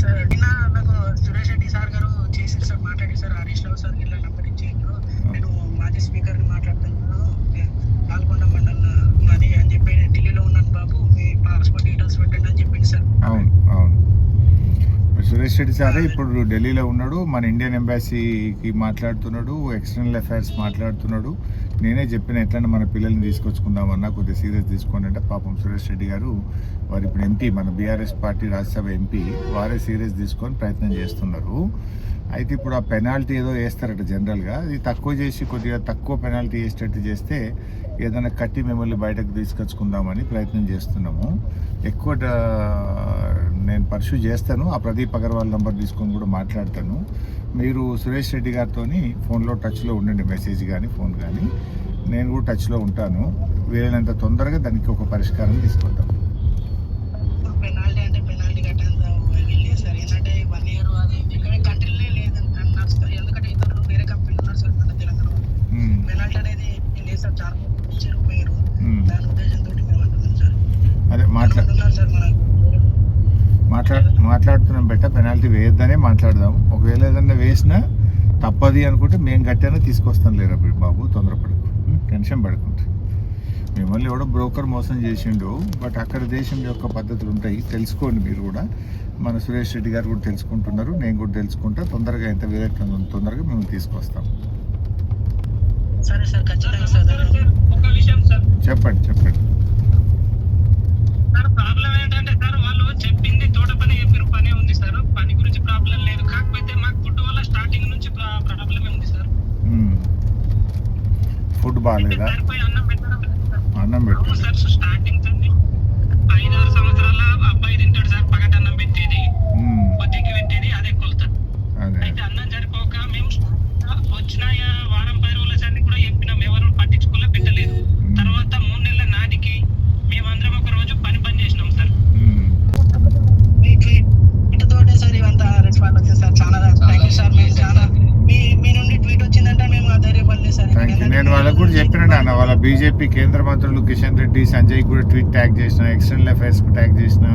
Sir నిన్న నాకు Suresh Reddy sir గారు చేసి సార్ మాట్లాడారు సార్ హరీష్ రావు సార్ ఇలా నంబర్ ఇచ్చేయండు నేను మాజీ స్పీకర్ని మాట్లాడుతున్నాను. పాల్గొండ మండల్ మాది అని చెప్పి ఢిల్లీలో ఉన్నాను బాబు. మీ పాస్పోర్ట్ డీటెయిల్స్ పెట్టండి అని చెప్పింది సార్. అవును అవును. సురేష్ రెడ్డి సారే ఇప్పుడు ఢిల్లీలో ఉన్నాడు. మన ఇండియన్ ఎంబాసీకి మాట్లాడుతున్నాడు. ఎక్స్టర్నల్ అఫైర్స్ మాట్లాడుతున్నాడు. నేనే చెప్పిన ఎట్లన్నా మన పిల్లల్ని తీసుకొచ్చుకుందామన్నా కొద్దిగా సీరియస్ తీసుకోండి అంటే పాపం సురేష్ రెడ్డి గారు. వారు ఇప్పుడు ఎంపీ మన బీఆర్ఎస్ పార్టీ రాజ్యసభ ఎంపీ. వారే సీరియస్ తీసుకొని ప్రయత్నం చేస్తున్నారు. అయితే ఇప్పుడు ఆ పెనాల్టీ ఏదో వేస్తారట జనరల్గా. అది తక్కువ చేసి కొద్దిగా తక్కువ పెనాల్టీ వేసేటట్టు చేస్తే ఏదైనా కట్టి మిమ్మల్ని బయటకు తీసుకొచ్చుకుందామని ప్రయత్నం చేస్తున్నాము. ఎక్కువ నేను పర్సూ చేస్తాను. ఆ ప్రదీప్ అగర్వాల్ నంబర్ తీసుకొని కూడా మాట్లాడతాను. మీరు సురేష్ రెడ్డి గారితో ఫోన్లో టచ్లో ఉండండి మెసేజ్ కానీ ఫోన్ కానీ. నేను కూడా టచ్లో ఉంటాను. వీలైనంత తొందరగా దానికి ఒక పరిష్కారం తీసుకుంటాం. పెనాల్టీ అంటే పెనాల్టీ మాట్లా మాట్లాడుతున్నాం బెట్ట పెనాల్టీ వేయొద్దనే మాట్లాడదాం. ఒకవేళ ఏదన్నా వేసినా తప్పది అనుకుంటే మేము గట్టానే తీసుకొస్తాం లేరా బాబు తొందరపడకు? టెన్షన్ పడకుండా. మిమ్మల్ని ఎవడో బ్రోకర్ మోసం చేసిండు బట్ అక్కడ దేశం యొక్క పద్ధతులు ఉంటాయి. తెలుసుకోండి మీరు కూడా. మన సురేష్ రెడ్డి గారు కూడా తెలుసుకుంటున్నారు నేను కూడా తెలుసుకుంటా. తొందరగా ఎంత వీలైతే తొందరగా మేము తీసుకొస్తాం. సరే సార్ ఖచ్చితంగా సార్ ఒక విషయం సార్. చెప్పండి చెప్పండి. ఫుడ్ బాగాలేదా? అన్నం పెట్టడం లేదు సార్ అన్నం అవును పెట్టండి సార్ స్టార్టింగ్ నుంచి ఐదారు సంవత్సరాల అబ్బాయి తింటాడు సార్ పగటి అన్నం పెట్టేది ఉం. పొద్దుకి పెట్టేది అదే కొలత అదే అయితే అన్నం సరిపోక మేము వచ్చిన వారం పది రోజుల సార్ని కూడా చెప్పినాం ఎవరు పట్టించుకోలే పెట్టలేదు తర్వాత మూడు నెలల నాటికి మేమందరం ఒక రోజు పని పని చేసినాం సార్ ఉం. మీ ట్వీట్ తోటే సార్ ఇవంతా రెస్పాండ్ వచ్చింది సార్ చాలా థ్యాంక్ యూ సార్ మేము చాలా మీ మీ నుండి ట్వీట్ వచ్చిందంటే మేము ధైర్యపడలేదు సార్ థ్యాంక్ యూ నేను వాళ్ళకు కూడా చెప్పిన నాన్న వాళ్ళ బీజేపీ కేంద్ర మంత్రులు కిషన్ రెడ్డి సంజయ్ కూడా ట్వీట్ ట్యాగ్ చేసిన ఎక్స్టర్నల్ అఫైర్స్కు ట్యాగ్ చేసిన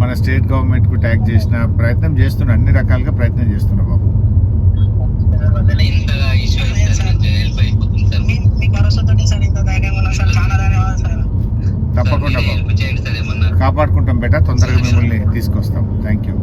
మన స్టేట్ గవర్నమెంట్కు ట్యాగ్ చేసిన ప్రయత్నం చేస్తున్నా అన్ని రకాలుగా ప్రయత్నం చేస్తున్నా బాబు. తప్పకుండా బాబు. కాపాడుకుంటాం బేటా తొందరగా మిమ్మల్ని తీసుకొస్తాం. Thank you